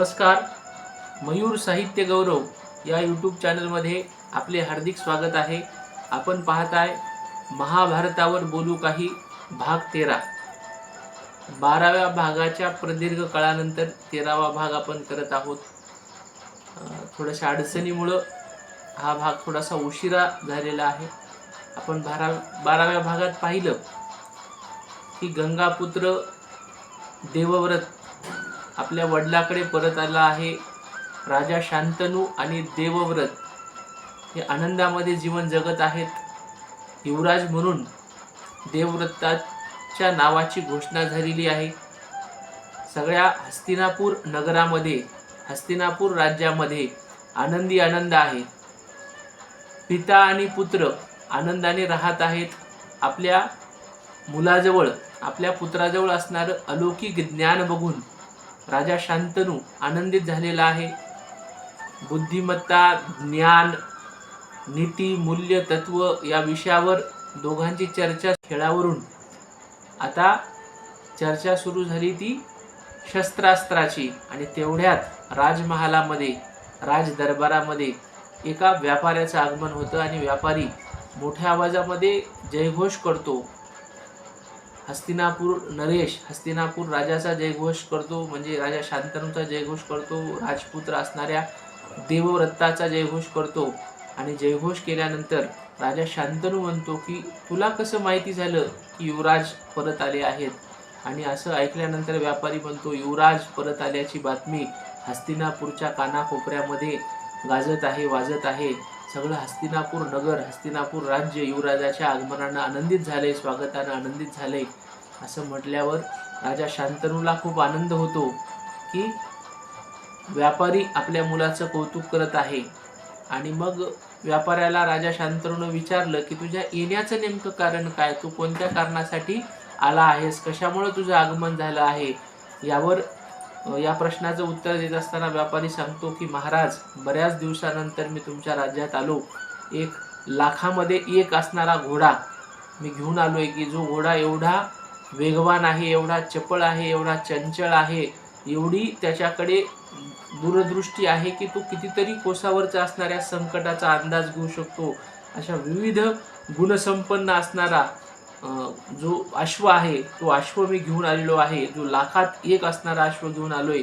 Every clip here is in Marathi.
नमस्कार. मयूर साहित्य गौरव या यूट्यूब चॅनलमध्ये आपले हार्दिक स्वागत आहे. आपण पाहताय महाभारतावर बोलू काही भाग तेरा. बाराव्या भागाच्या प्रदीर्घ काळानंतर तेरावा भाग आपण करत आहोत. थोड्याशा अडचणीमुळं हा भाग थोडासा उशिरा झालेला आहे. आपण बारा बाराव्या भागात पाहिलं की गंगापुत्र देवव्रत आपल्या वडिलाकडे परत आला आहे. राजा शांतनू आणि देवव्रत हे आनंदामध्ये जीवन जगत आहेत. युवराज म्हणून देवव्रताच्या नावाची घोषणा झालेली आहे. सगळ्या हस्तिनापूर नगरामध्ये हस्तिनापूर राज्यामध्ये आनंदी आनंद आहे. पिता आणि पुत्र आनंदाने राहत आहेत. आपल्या मुलाजवळ आपल्या पुत्राजवळ असणारं अलौकिक ज्ञान बघून राजा शांतनू आनंदित झालेला आहे. बुद्धिमत्ता ज्ञान नीती मूल्य तत्व या विषयावर दोघांची चर्चा खेळावरून आता चर्चा सुरू झाली ती शस्त्रास्त्राची आणि तेवढ्यात राजमहालामध्ये राजदरबारामध्ये एका व्यापाऱ्याचं आगमन होतं आणि व्यापारी मोठ्या आवाजामध्ये जयघोष करतो. हस्तिनापूर नरेश हस्तिनापूर राजाचा जयघोष करतो म्हणजे राजा शांतनूचा जयघोष करतो राजपुत्र असणाऱ्या देवव्रताचा जयघोष करतो. आणि जयघोष केल्यानंतर राजा शांतनू म्हणतो की तुला कसं माहिती झालं की युवराज परत आले आहेत? आणि असं ऐकल्यानंतर व्यापारी म्हणतो युवराज परत आल्याची बातमी हस्तिनापूरच्या कानाकोपऱ्यामध्ये गाजत आहे वाजत आहे. सगळं हस्तिनापूर नगर हस्तिनापूर राज्य युवराजाच्या आगमनानं आनंदित झाले स्वागतानं आनंदित झाले असं म्हटल्यावर राजा शांतनूला खूप आनंद होतो की व्यापारी आपल्या मुलाचं कौतुक करत आहे. आणि मग व्यापाऱ्याला राजा शांतनूनं विचारलं की तुझ्या येण्याचं नेमकं कारण काय? तू कोणत्या कारणासाठी आला आहेस? कशामुळे तुझं आगमन झालं आहे? यावर या प्रश्नाचं उत्तर देत असताना व्यापारी सांगतो की महाराज बऱ्याच दिवसानंतर मी तुमच्या राज्यात आलो. एक लाखामध्ये एक असणारा घोडा मी घेऊन आलो आहे की जो घोडा एवढा वेगवान आहे एवढा चपळ आहे एवढा चंचल आहे एवढी त्याच्याकडे दूरदृष्टी आहे की तो कितीतरी कोसावरचा असणाऱ्या संकटाचा अंदाज घेऊ शकतो. अशा विविध गुणसंपन्न असणारा जो अश्व आहे तो अश्व मी घेऊन आलेलो आहे. जो लाखात एक असणारा अश्व घेऊन आलो आहे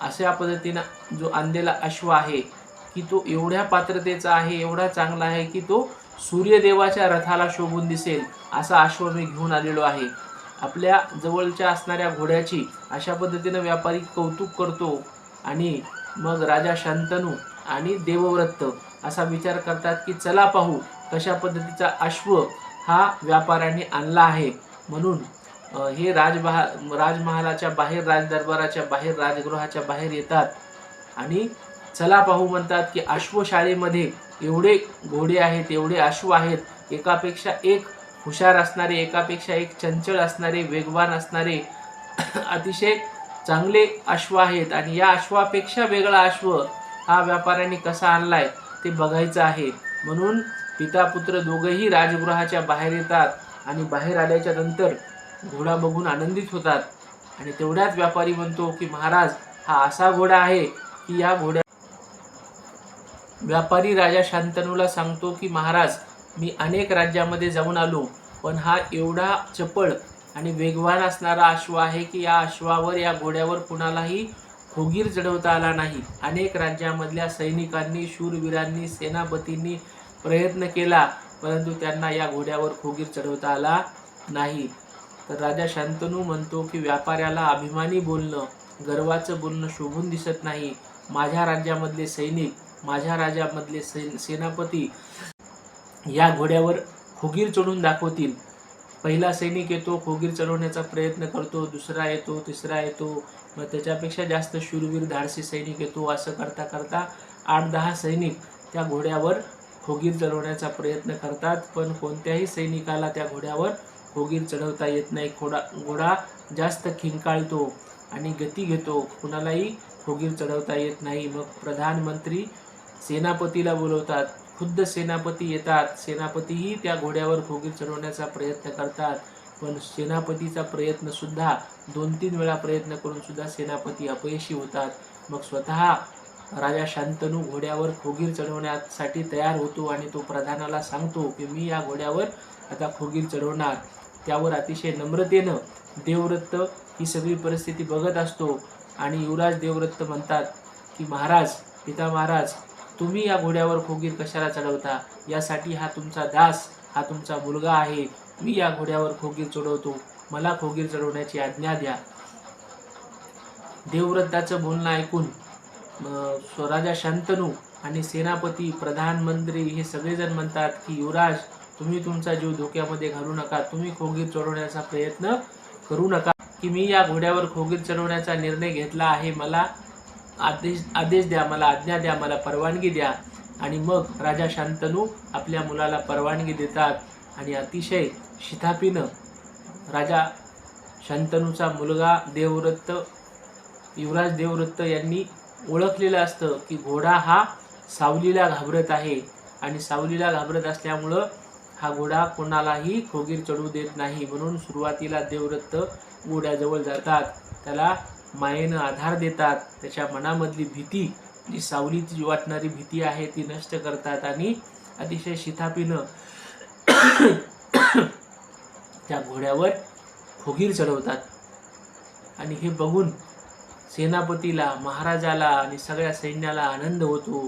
अशा पद्धतीनं जो आणलेला अश्व आहे की तो एवढ्या पात्रतेचा आहे एवढा चांगला आहे की तो सूर्यदेवाच्या रथाला शोभून दिसेल असा अश्व मी घेऊन आलेलो आहे. आपल्या जवळच्या असणाऱ्या घोड्याची अशा पद्धतीनं व्यापारी कौतुक करतो आणि मग राजा शांतनू आणि देवव्रत असा विचार करतात की चला पाहू कशा पद्धतीचा अश्व हा व्यापाऱ्यांनी आणला आहे. म्हणून हे राजमहा राजमहालाच्या बाहेर राजदरबाराच्या बाहेर राजगृहाच्या बाहेर येतात. आणि चला पाहू म्हणतात की अश्वशाळेमध्ये एवढे घोडे आहेत एवढे अश्व आहेत. एकापेक्षा एक हुशार असणारे एकापेक्षा एक चंचल असणारे वेगवान असणारे अतिशय चांगले अश्व आहेत. आणि या अश्वापेक्षा वेगळा अश्व हा व्यापाऱ्यांनी कसा आणलाय ते बघायचं आहे. म्हणून पिता पुत्र दोघंही राजगृहाच्या बाहेर येतात आणि बाहेर आल्याच्यानंतर घोडा बघून आनंदित होतात. आणि तेवढ्याच व्यापारी म्हणतो की महाराज हा असा घोडा आहे की या घोड्या व्यापारी राजा शांतनूला सांगतो की महाराज मी अनेक राज्यामध्ये जाऊन आलो पण हा एवढा चपळ आणि वेगवान असणारा अश्व आहे की या अश्वावर या घोड्यावर कुणालाही खोगीर चढवता आला नाही. अनेक राज्यामधल्या सैनिकांनी शूरवीरांनी सेनापतींनी प्रयत्न केला परंतु त्यांना या घोड्यावर खोगीर चढवता आला नाही. तर राजा शांतनू म्हणतो की व्यापाऱ्याला अभिमानी बोलणं गर्वाचं बोलणं शोभून दिसत नाही. माझ्या राज्यामधले सैनिक माझ्या राज्यामधले सै सेनापती या घोड्यावर खोगीर चढून दाखवतील. पहिला सैनिक येतो खोगीर चढवण्याचा प्रयत्न करतो दुसरा येतो तिसरा येतो. मग त्याच्यापेक्षा जास्त शूरवीर धाडसी सैनिक येतो असं करता करता आठ दहा सैनिक त्या घोड्यावर खोगीर चढवण्याचा प्रयत्न करतात. पण कोणत्याही सैनिकाला त्या घोड्यावर खोगीर चढवता येत नाही. घोडा घोडा जास्त खिंकाळतो आणि गती घेतो. कुणालाही खोगीर चढवता येत नाही. मग प्रधानमंत्री सेनापतीला बोलवतात. खुद्द सेनापती येतात. सेनापतीही त्या घोड्यावर खोगीर चढवण्याचा प्रयत्न करतात. पण सेनापतीचा प्रयत्न सुद्धा दोन तीन वेळा प्रयत्न करून सुद्धा सेनापती अपयशी होतात. मग स्वतः राजा शांतनू घोड्यावर खोगीर चढवण्यासाठी तयार होतो आणि तो प्रधानाला सांगतो की मी या घोड्यावर आता खोगीर चढवणार. त्यावर अतिशय नम्रतेनं देवव्रत ही सगळी परिस्थिती बघत असतो आणि युवराज देवव्रत म्हणतात की महाराज पिता महाराज तुम्ही या घोड्यावर खोगीर कशाला चढवता? यासाठी हा तुमचा दास हा तुमचा मुलगा आहे. मी या घोड्यावर खोगीर चढवतो. मला खोगीर चढवण्याची आज्ञा द्या. देवव्रताचं बोलणं ऐकून स्वराजा शांतनू आणि सेनापती प्रधानमंत्री हे सगळेजण म्हणतात की युवराज तुम्ही तुमचा जीव धोक्यामध्ये घालू नका. तुम्ही खोगीर चढवण्याचा प्रयत्न करू नका. की मी या घोड्यावर खोगीर चढवण्याचा निर्णय घेतला आहे. मला आदेश आदेश द्या. मला आज्ञा द्या. मला परवानगी द्या. आणि मग राजा शांतनू आपल्या मुलाला परवानगी देतात. आणि अतिशय शिथापीनं राजा शांतनूचा मुलगा देवव्रत युवराज देवव्रत यांनी ओळखलेलं असतं की घोडा हा सावलीला घाबरत आहे आणि सावलीला घाबरत असल्यामुळं हा घोडा कोणालाही खोगीर चढू देत नाही म्हणून सुरुवातीला देवव्रत घोड्याजवळ जातात. त्याला मायेनं आधार देतात. त्याच्या मनामधली भीती जी सावलीची वाटणारी भीती आहे ती नष्ट करतात आणि अतिशय शिथापीनं त्या घोड्यावर खोगीर चढवतात. आणि हे बघून सेनापतीला महाराजाला आणि सगळ्या सैन्याला आनंद होतो.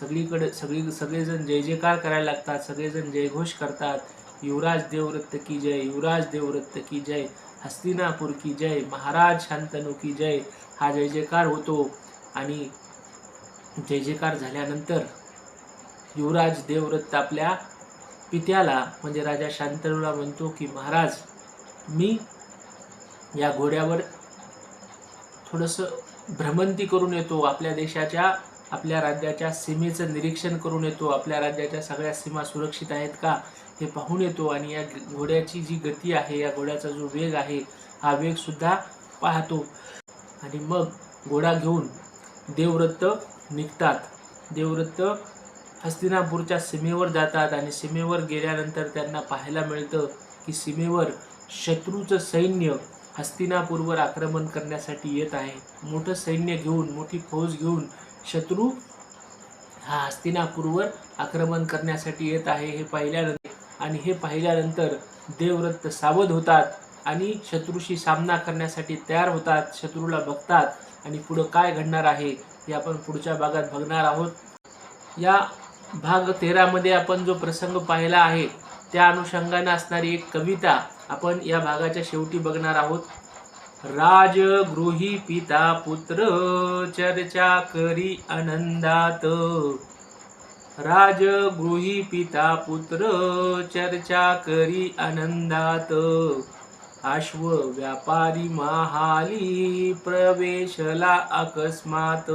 सगळीकडे सगळी सगळेजण जय जयकार करायला लागतात. सगळेजण जयघोष करतात. युवराज देवव्रत की जय युवराज देवव्रत की जय हस्तिनापूर की जय महाराज शांतनू की जय हा जय जयकार होतो. आणि जय जयकार झाल्यानंतर युवराज देवव्रत आपल्या पित्याला म्हणजे राजा शांतनूला म्हणतो की महाराज मी या घोड्यावर थोडंसं भ्रमंती करून येतो. आपल्या देशाच्या आपल्या राज्याच्या सीमेचं निरीक्षण करून येतो. आपल्या राज्याच्या सगळ्या सीमा सुरक्षित आहेत का हे पाहून येतो. आणि या घोड्याची जी गती आहे या घोड्याचा जो वेग आहे हा वेग सुद्धा पाहतो. आणि मग घोडा घेऊन देवव्रत निघतात. देवव्रत हस्तिनापूरच्या सीमेवर जातात आणि सीमेवर गेल्यानंतर त्यांना पाहायला मिळतं की सीमेवर शत्रूचं सैन्य हस्तिनापूरवर आक्रमण करण्यासाठी येत आहे. मोठं सैन्य घेऊन मोठी फौज घेऊन शत्रू हा हस्तिनापूरवर आक्रमण करण्यासाठी येत आहे. हे पाहिल्यानंतर आणि हे पाहिल्यानंतर देवव्रत सावध होतात आणि शत्रूशी सामना करण्यासाठी तयार होतात. शत्रूला बघतात आणि पुढं काय घडणार आहे हे आपण पुढच्या भागात बघणार आहोत. या भाग तेरामध्ये आपण जो प्रसंग पाहिला आहे त्या अनुषंगाने असणारी एक कविता आपण या भागाच्या शेवटी बघणार आहोत. राजगृही पिता पुत्र चर्चा करी आनंदात. राजगृही पिता पुत्र चर्चा करी आनंदात. अश्व व्यापारी महाली प्रवेशला अकस्मात.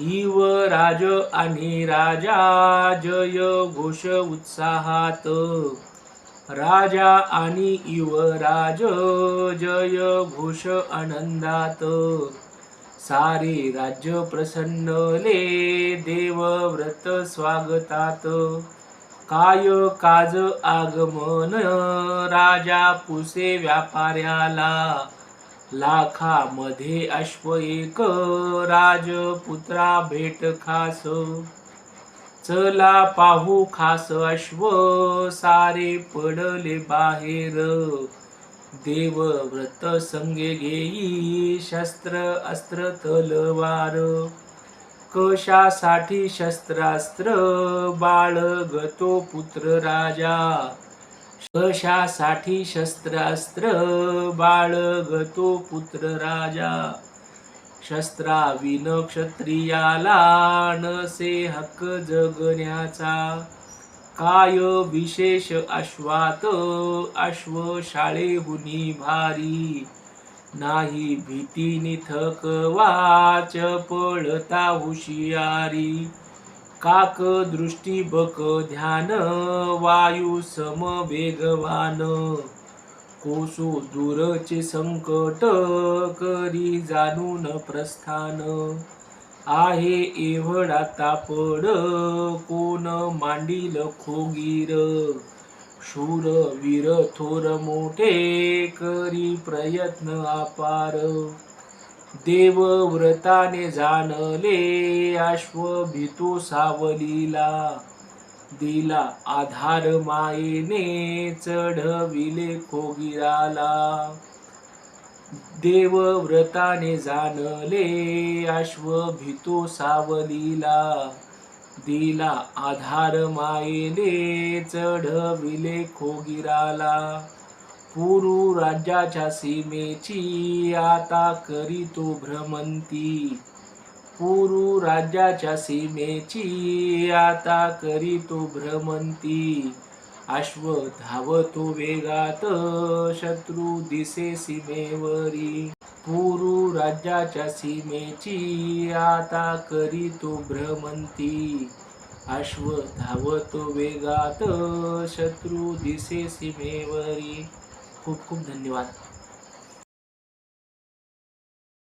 इव राज आणि राजा जय घोष उत्साहात. राजा आणि युवराज जय घोष आनंदात. सारे राज्य प्रसन्नले देवव्रत स्वागतात. काय काज आगमन राजा पुसे व्यापाऱ्याला. लाखामध्ये अश्व एक राजपुत्रा भेट खास. चला पाहू खास अश्व सारे पडले बाहेर. देवव्रत संगे घेई शस्त्र अस्त्र तलवार. कशासाठी शस्त्रास्त्र? बाळगतो पुत्र राजा. कशासाठी शस्त्रास्त्र बाळगतो पुत्र राजा. शस्त्राविन क्षत्रियाला नसे हक्क जगण्याचा. काय विशेष अश्वात? अश्व शाळेहुनी भारी. नाही भीतीनी थकवाच पळता हुशियारी. काक दृष्टी बक ध्यान वायू सम वेगवान कोसो दूरचे संकट करी जाणून प्रस्थान. आहे एवढा तापड कोण मांडील खोगीर. शूर वीर थोर मोठे करी प्रयत्न अपार. देवव्रताने जाणले अश्व भितो सावलीला. दिला आधार मायेने चढविले खोगिराला. देवव्रताने जाणले अश्व भितो सावलीला. दिला आधार मायेने चढविले खोगिराला. पुरू राज्याच्या सीमेची आता करीतो भ्रमंती. पुरू राज्याच्या सीमेची आता करीतो भ्रमंती. अश्व धावतो वेगात शत्रू दिसे सीमेवरी. पुरु राज्याच्या सीमेची आता करीतो भ्रमंती. अश्व धावतो वेगात शत्रू दिसे सीमेवरी. खूप खूप धन्यवाद.